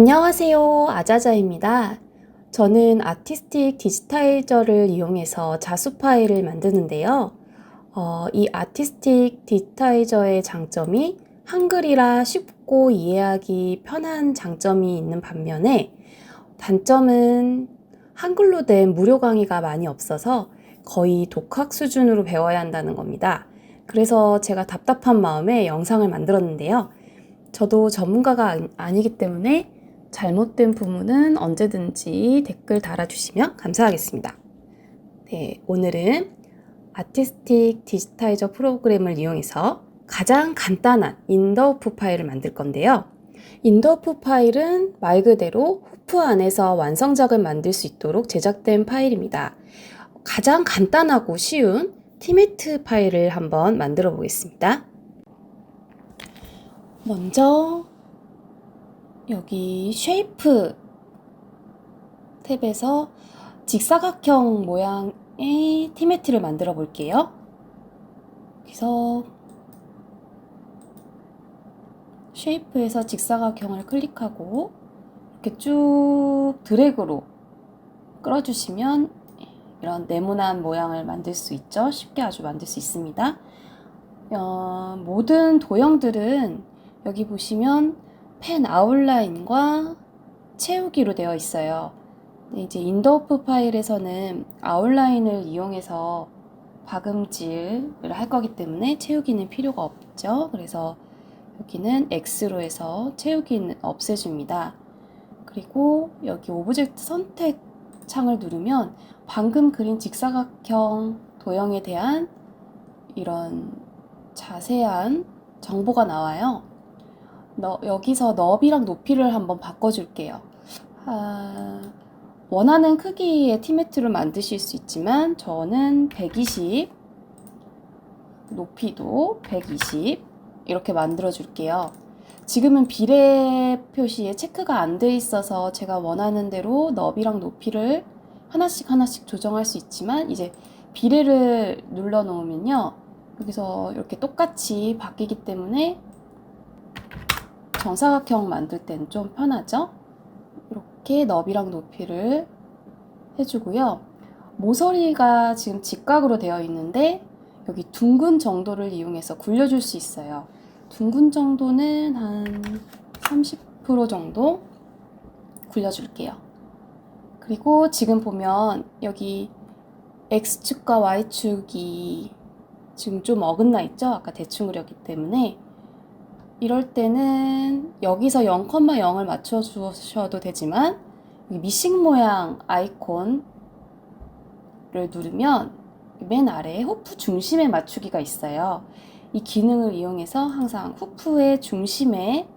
안녕하세요. 아자자입니다. 저는 아티스틱 디지타이저를 이용해서 자수 파일을 만드는데요. 어, 이 아티스틱 디지타이저의 장점이 한글이라 쉽고 이해하기 편한 장점이 있는 반면에 단점은 한글로 된 무료 강의가 많이 없어서 거의 독학 수준으로 배워야 한다는 겁니다. 그래서 제가 답답한 마음에 영상을 만들었는데요. 저도 전문가가 아니- 아니기 때문에 잘못된 부분은 언제든지 댓글 달아주시면 감사하겠습니다. 네, 오늘은 아티스틱 디지타이저 프로그램을 이용해서 가장 간단한 인더후프 파일을 만들 건데요. 인더후프 파일은 말 그대로 후프 안에서 완성작을 만들 수 있도록 제작된 파일입니다. 가장 간단하고 쉬운 티메트 파일을 한번 만들어 보겠습니다. 먼저 여기 쉐이프 탭에서 직사각형 모양의 티메트를 만들어 볼게요. 그래서 쉐이프에서 직사각형을 클릭하고 이렇게 쭉 드래그로 끌어주시면 이런 네모난 모양을 만들 수 있죠. 쉽게 아주 만들 수 있습니다. 어, 모든 도형들은 여기 보시면 펜 아웃라인과 채우기로 되어 있어요. 이제 인더오프 파일에서는 아웃라인을 이용해서 박음질을 할 거기 때문에 채우기는 필요가 없죠. 그래서 여기는 X로 해서 채우기는 없애줍니다. 그리고 여기 오브젝트 선택 창을 누르면 방금 그린 직사각형 도형에 대한 이런 자세한 정보가 나와요. 너, 여기서 너비랑 높이를 한번 바꿔줄게요. 아, 원하는 크기의 티매트를 만드실 수 있지만 저는 120, 높이도 120 이렇게 만들어 줄게요. 지금은 비례 표시에 체크가 안 돼 있어서 제가 원하는 대로 너비랑 높이를 하나씩 하나씩 조정할 수 있지만 이제 비례를 눌러 놓으면요. 여기서 이렇게 똑같이 바뀌기 때문에 정사각형 만들 때는 좀 편하죠? 이렇게 너비랑 높이를 해주고요. 모서리가 지금 직각으로 되어 있는데 여기 둥근 정도를 이용해서 굴려줄 수 있어요. 둥근 정도는 한 30% 정도 굴려줄게요. 그리고 지금 보면 여기 X축과 Y축이 지금 좀 어긋나 있죠? 아까 대충 그렸기 때문에 이럴 때는 여기서 0,0을 맞춰 주셔도 되지만 미싱 모양 아이콘을 누르면 맨 아래에 후프 중심에 맞추기가 있어요. 이 기능을 이용해서 항상 후프의 중심에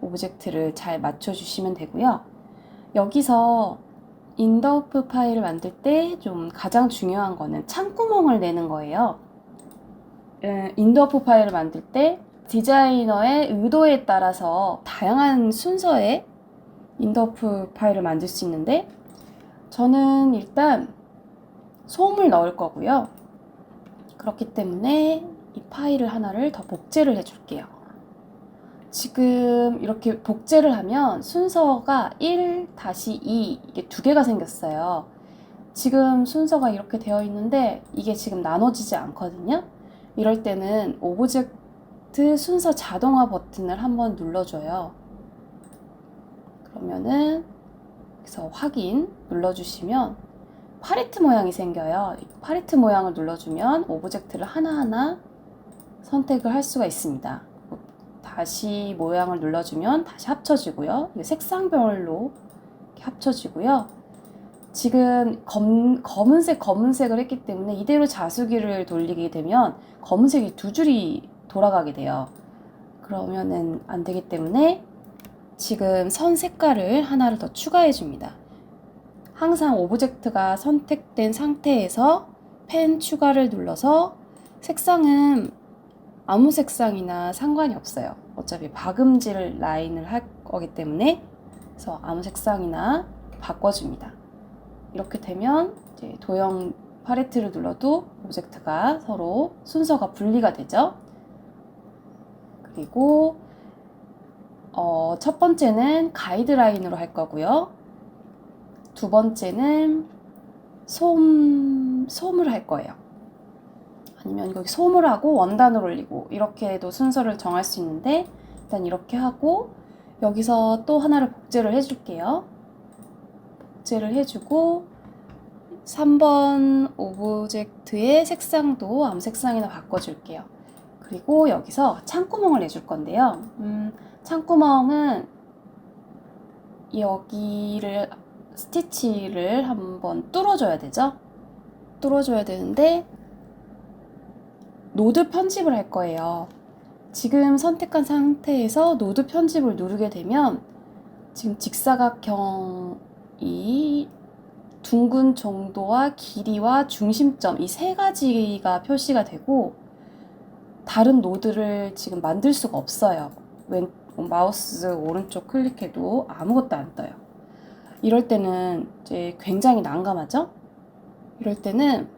오브젝트를 잘 맞춰 주시면 되고요. 여기서 인더후프 파일을 만들 때 좀 가장 중요한 거는 창구멍을 내는 거예요. 인더후프 파일을 만들 때 디자이너의 의도에 따라서 다양한 순서의 인더프 파일을 만들 수 있는데 저는 일단 소음을 넣을 거고요. 그렇기 때문에 이 파일을 하나를 더 복제를 해줄게요. 지금 이렇게 복제를 하면 순서가 1-2 이게 두 개가 생겼어요. 지금 순서가 이렇게 되어 있는데 이게 지금 나눠지지 않거든요. 이럴 때는 오브젝트 순서 자동화 버튼을 한번 눌러줘요. 그러면은 그래서 확인 눌러주시면 파레트 모양이 생겨요. 파레트 모양을 눌러주면 오브젝트를 하나하나 선택을 할 수가 있습니다. 다시 모양을 눌러주면 다시 합쳐지고요. 색상별로 합쳐지고요. 지금 검, 검은색, 검은색을 했기 때문에 이대로 자수기를 돌리게 되면 검은색이 두 줄이 돌아가게 돼요. 그러면은 안 되기 때문에 지금 선 색깔을 하나를 더 추가해 줍니다. 항상 오브젝트가 선택된 상태에서 펜 추가를 눌러서 색상은 아무 색상이나 상관이 없어요. 어차피 박음질 라인을 할 거기 때문에 그래서 아무 색상이나 바꿔줍니다. 이렇게 되면 이제 도형 팔레트를 눌러도 오브젝트가 서로 순서가 분리가 되죠. 그리고 어, 첫 번째는 가이드라인으로 할 거고요. 두 번째는 솜, 솜을 할 거예요. 아니면 여기 솜을 하고 원단을 올리고 이렇게도 순서를 정할 수 있는데 일단 이렇게 하고 여기서 또 하나를 복제를 해줄게요. 복제를 해주고 3번 오브젝트의 색상도 암 색상이나 바꿔줄게요. 그리고 여기서 창구멍을 내줄 건데요. 음, 창구멍은 여기를 스티치를 한번 뚫어줘야 되죠. 뚫어줘야 되는데 노드 편집을 할 거예요. 지금 선택한 상태에서 노드 편집을 누르게 되면 지금 직사각형이 둥근 정도와 길이와 중심점 이 세 가지가 표시가 되고 다른 노드를 지금 만들 수가 없어요. 왼 마우스 오른쪽 클릭해도 아무것도 안 떠요. 이럴 때는 이제 굉장히 난감하죠? 이럴 때는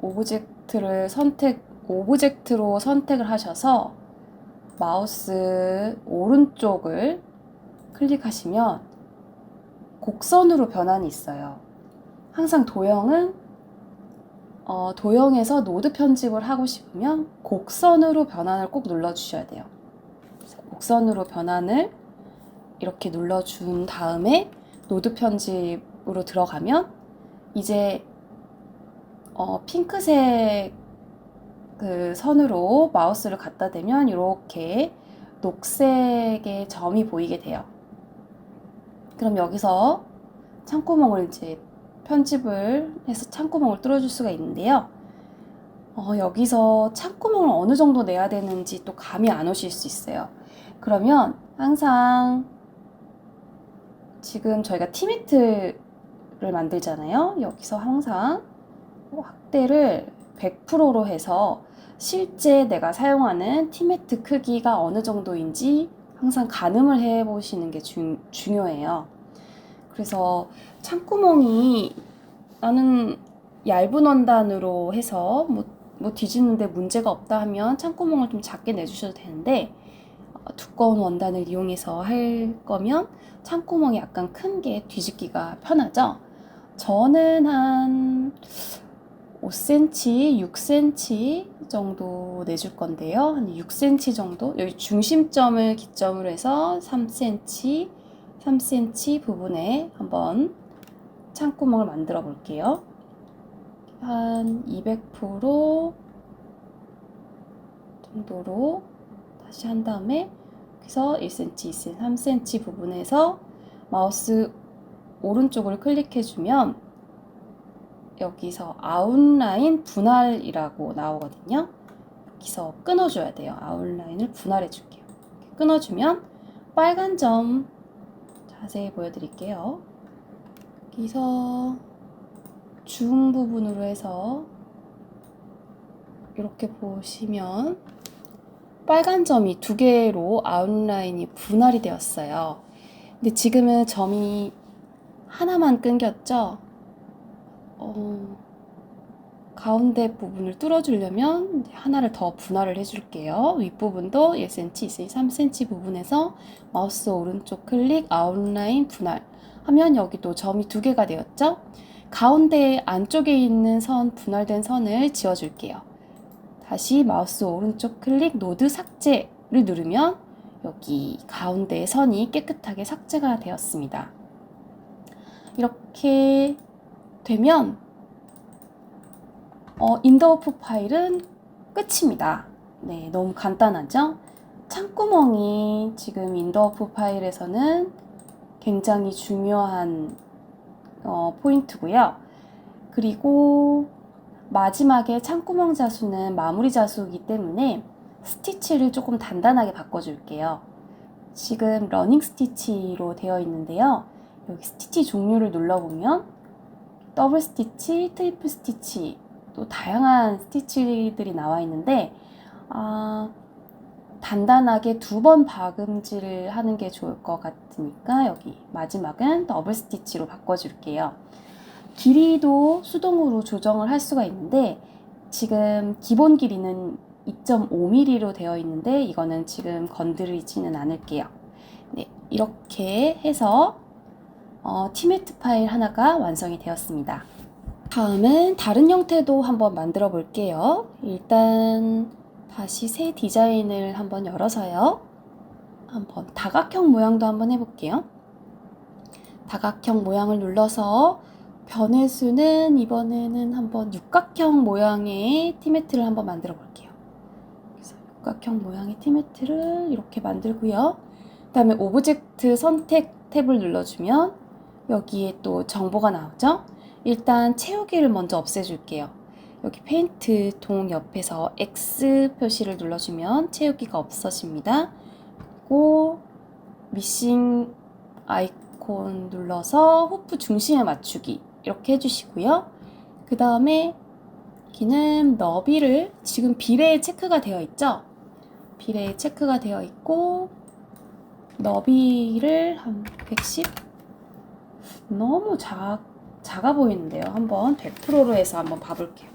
오브젝트를 선택, 오브젝트로 선택을 하셔서 마우스 오른쪽을 클릭하시면 곡선으로 변환이 있어요. 항상 도형은 어, 도형에서 노드 편집을 하고 싶으면 곡선으로 변환을 꼭 눌러주셔야 돼요. 곡선으로 변환을 이렇게 눌러준 다음에 노드 편집으로 들어가면 이제 어, 핑크색 그 선으로 마우스를 갖다 대면 이렇게 녹색의 점이 보이게 돼요. 그럼 여기서 창구멍을 이제 편집을 해서 창구멍을 뚫어줄 수가 있는데요. 어, 여기서 창구멍을 어느 정도 내야 되는지 또 감이 안 오실 수 있어요. 그러면 항상 지금 저희가 티매트를 만들잖아요. 여기서 항상 확대를 100%로 해서 실제 내가 사용하는 티매트 크기가 어느 정도인지 항상 가늠을 해 보시는 게 중, 중요해요. 그래서 창구멍이 나는 얇은 원단으로 해서 뭐, 뭐 뒤집는데 문제가 없다 하면 창구멍을 좀 작게 내주셔도 되는데 어, 두꺼운 원단을 이용해서 할 거면 창구멍이 약간 큰 게 뒤집기가 편하죠. 저는 한 5cm, 6cm 정도 내줄 건데요. 한 6cm 정도. 여기 중심점을 기점으로 해서 3cm, 3cm 부분에 한번 창구멍을 만들어 볼게요. 한 200% 정도로 다시 한 다음에 여기서 1cm, 2cm, 3cm 부분에서 마우스 오른쪽을 클릭해 주면 여기서 아웃라인 분할이라고 나오거든요. 여기서 끊어줘야 돼요. 아웃라인을 분할해 줄게요. 끊어주면 빨간 점 자세히 보여드릴게요. 여기서 중 부분으로 해서 이렇게 보시면 빨간 점이 두 개로 아웃라인이 분할이 되었어요. 근데 지금은 점이 하나만 끊겼죠? 어, 가운데 부분을 뚫어주려면 하나를 더 분할을 해줄게요. 윗부분도 1cm, 2cm, 3cm 부분에서 마우스 오른쪽 클릭, 아웃라인 분할 하면 여기도 점이 두 개가 되었죠? 가운데 안쪽에 있는 선, 분할된 선을 지워줄게요. 다시 마우스 오른쪽 클릭, 노드 삭제를 누르면 여기 가운데 선이 깨끗하게 삭제가 되었습니다. 이렇게 되면 어, 인더오프 파일은 끝입니다. 네, 너무 간단하죠? 창구멍이 지금 인더오프 파일에서는 굉장히 중요한 어, 포인트고요. 그리고 마지막에 창구멍 자수는 마무리 자수이기 때문에 스티치를 조금 단단하게 바꿔줄게요. 지금 러닝 스티치로 되어 있는데요. 여기 스티치 종류를 눌러보면 더블 스티치, 트리플 스티치 또 다양한 스티치들이 나와 있는데 아, 단단하게 두 번 박음질을 하는 게 좋을 것 같으니까 여기 마지막은 더블 스티치로 바꿔줄게요. 길이도 수동으로 조정을 할 수가 있는데 지금 기본 길이는 2.5mm로 되어 있는데 이거는 지금 건드리지는 않을게요. 네, 이렇게 해서 어, 티매트 파일 하나가 완성이 되었습니다. 다음은 다른 형태도 한번 만들어 볼게요. 일단 다시 새 디자인을 한번 열어서요. 한번 다각형 모양도 한번 해볼게요. 다각형 모양을 눌러서 변의 수는 이번에는 한번 육각형 모양의 티매트를 한번 만들어 볼게요. 그래서 육각형 모양의 티매트를 이렇게 만들고요. 그 다음에 오브젝트 선택 탭을 눌러주면 여기에 또 정보가 나오죠. 일단 채우기를 먼저 없애줄게요. 여기 페인트 동 옆에서 X 표시를 눌러주면 채우기가 없어집니다. 그리고 미싱 아이콘 눌러서 호프 중심에 맞추기 이렇게 해주시고요. 그 다음에 여기는 너비를 지금 비례에 체크가 되어 있죠? 비례에 체크가 되어 있고 너비를 한 110? 너무 작, 작아 보이는데요. 한번 100%로 해서 한번 봐볼게요.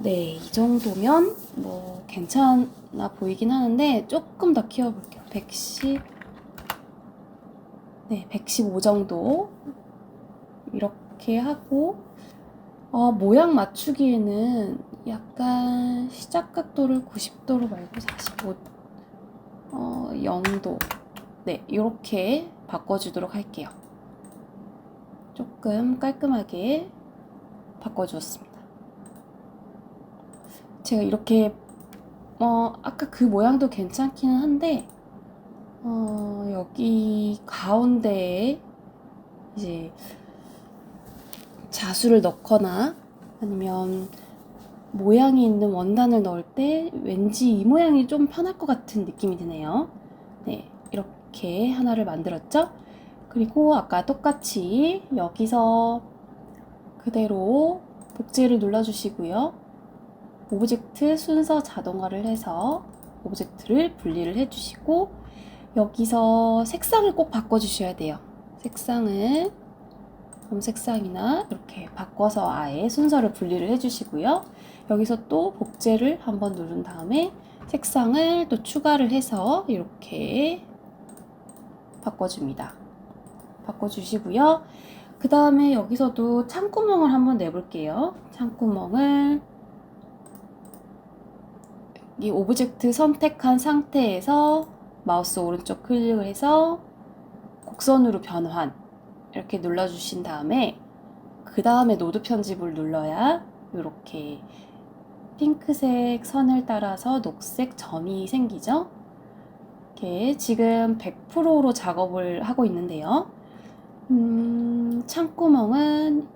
네, 이 정도면 뭐 괜찮아 보이긴 하는데 조금 더 키워볼게요. 110, 네, 115 정도 이렇게 하고 어, 모양 맞추기에는 약간 시작 각도를 90도로 말고 45, 어, 0도 네, 이렇게 바꿔주도록 할게요. 조금 깔끔하게 바꿔주었습니다. 제가 이렇게 어, 아까 그 모양도 괜찮기는 한데 어, 여기 가운데에 이제 자수를 넣거나 아니면 모양이 있는 원단을 넣을 때 왠지 이 모양이 좀 편할 것 같은 느낌이 드네요. 네, 이렇게 하나를 만들었죠? 그리고 아까 똑같이 여기서 그대로 복제를 눌러주시고요. 오브젝트 순서 자동화를 해서 오브젝트를 분리를 해주시고 여기서 색상을 꼭 바꿔주셔야 돼요. 색상을 검색상이나 이렇게 바꿔서 아예 순서를 분리를 해주시고요. 여기서 또 복제를 한번 누른 다음에 색상을 또 추가를 해서 이렇게 바꿔줍니다. 바꿔주시고요. 그 다음에 여기서도 창구멍을 한번 내볼게요. 창구멍을 이 오브젝트 선택한 상태에서 마우스 오른쪽 클릭을 해서 곡선으로 변환 이렇게 눌러주신 다음에 그 다음에 노드 편집을 눌러야 이렇게 핑크색 선을 따라서 녹색 점이 생기죠. 이렇게 지금 100%로 작업을 하고 있는데요. 음, 창구멍은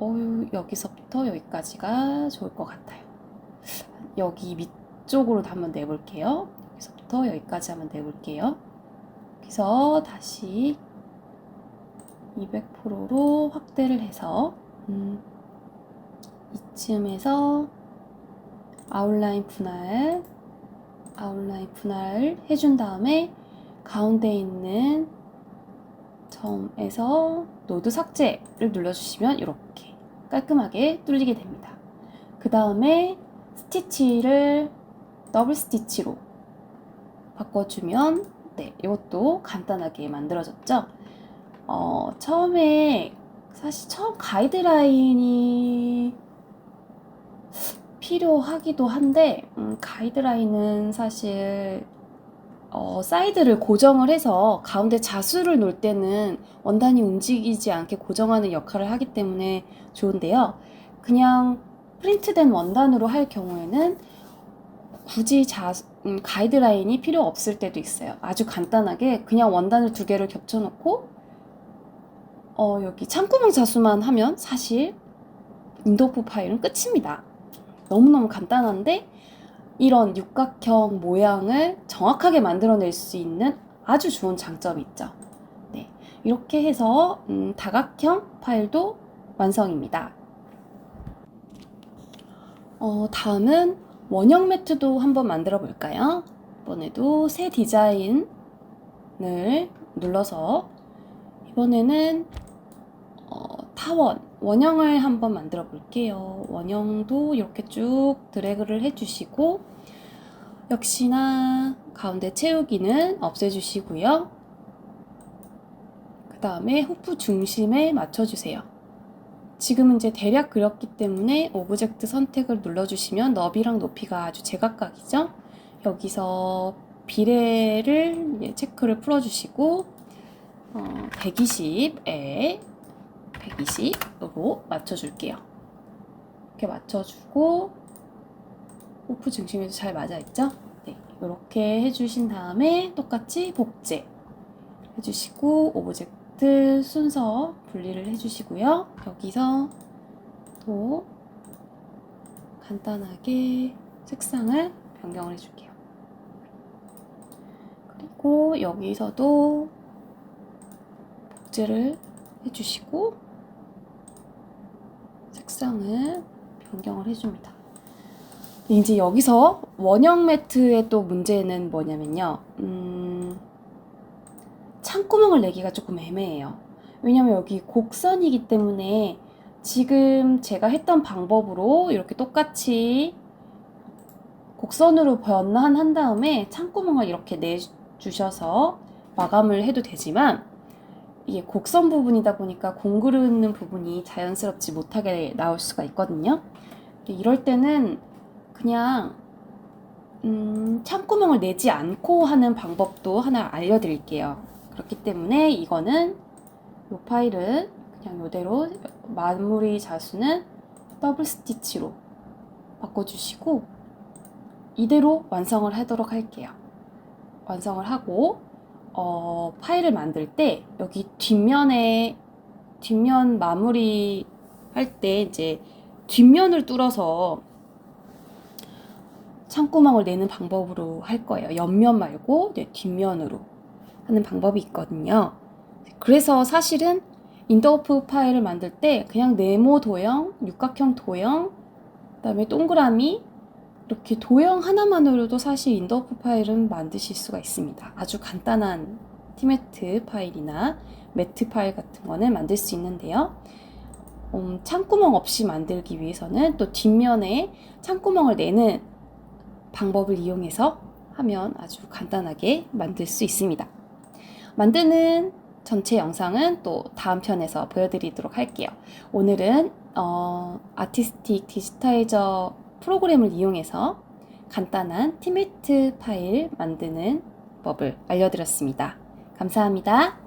어유, 여기서부터 여기까지가 좋을 것 같아요. 여기 밑쪽으로 한번 내볼게요. 여기서부터 여기까지 한번 내볼게요. 그래서 다시 200%로 확대를 해서 음, 이쯤에서 아웃라인 분할 아웃라인 분할 해준 다음에 가운데 있는 점에서 노드 삭제를 눌러주시면 이렇게 깔끔하게 뚫리게 됩니다. 그 다음에 스티치를 더블 스티치로 바꿔주면 네, 이것도 간단하게 만들어졌죠. 어, 처음에 사실 처음 가이드라인이 필요하기도 한데 음, 가이드라인은 사실 어, 사이드를 고정을 해서 가운데 자수를 놓을 때는 원단이 움직이지 않게 고정하는 역할을 하기 때문에 좋은데요. 그냥 프린트된 원단으로 할 경우에는 굳이 자, 음, 가이드라인이 필요 없을 때도 있어요. 아주 간단하게 그냥 원단을 두 개를 겹쳐놓고 어, 여기 창구멍 자수만 하면 사실 인도프 파일은 끝입니다. 너무너무 간단한데 이런 육각형 모양을 정확하게 만들어낼 수 있는 아주 좋은 장점이 있죠. 네, 이렇게 해서 음, 다각형 파일도 완성입니다. 어, 다음은 원형 매트도 한번 만들어 볼까요? 이번에도 새 디자인을 눌러서 이번에는 어, 타원 원형을 한번 만들어 볼게요. 원형도 이렇게 쭉 드래그를 해주시고 역시나 가운데 채우기는 없애주시고요. 그 다음에 후프 중심에 맞춰주세요. 지금은 이제 대략 그렸기 때문에 오브젝트 선택을 눌러주시면 너비랑 높이가 아주 제각각이죠. 여기서 비례를 체크를 풀어주시고 어, 120에 120으로 맞춰줄게요. 이렇게 맞춰주고 호프 중심에도 잘 맞아있죠? 네, 이렇게 해주신 다음에 똑같이 복제 해주시고 오브젝트 순서 분리를 해주시고요. 여기서 또 간단하게 색상을 변경을 해줄게요. 그리고 여기서도 복제를 해주시고 색상을 변경을 해줍니다. 이제 여기서 원형 매트의 또 문제는 뭐냐면요. 음, 창구멍을 내기가 조금 애매해요. 왜냐면 여기 곡선이기 때문에 지금 제가 했던 방법으로 이렇게 똑같이 곡선으로 변환한 다음에 창구멍을 이렇게 내주셔서 마감을 해도 되지만 이게 곡선 부분이다 보니까 공그르는 부분이 자연스럽지 못하게 나올 수가 있거든요. 이럴 때는 그냥 음, 창구멍을 내지 않고 하는 방법도 하나 알려드릴게요. 그렇기 때문에 이거는 이 파일은 그냥 이대로 마무리 자수는 더블 스티치로 바꿔주시고 이대로 완성을 하도록 할게요. 완성을 하고 어, 파일을 만들 때 여기 뒷면에 뒷면 마무리 할 때 이제 뒷면을 뚫어서 창구멍을 내는 방법으로 할 거예요. 옆면 말고 네, 뒷면으로 하는 방법이 있거든요. 그래서 사실은 인더오프 파일을 만들 때 그냥 네모 도형, 육각형 도형, 그다음에 동그라미 이렇게 도형 하나만으로도 사실 인더오프 파일은 만드실 수가 있습니다. 아주 간단한 티매트 파일이나 매트 파일 같은 거는 만들 수 있는데요. 음, 창구멍 없이 만들기 위해서는 또 뒷면에 창구멍을 내는 방법을 이용해서 하면 아주 간단하게 만들 수 있습니다. 만드는 전체 영상은 또 다음 편에서 보여드리도록 할게요. 오늘은 어, 아티스틱 디지타이저 프로그램을 이용해서 간단한 티매트 파일 만드는 법을 알려드렸습니다. 감사합니다.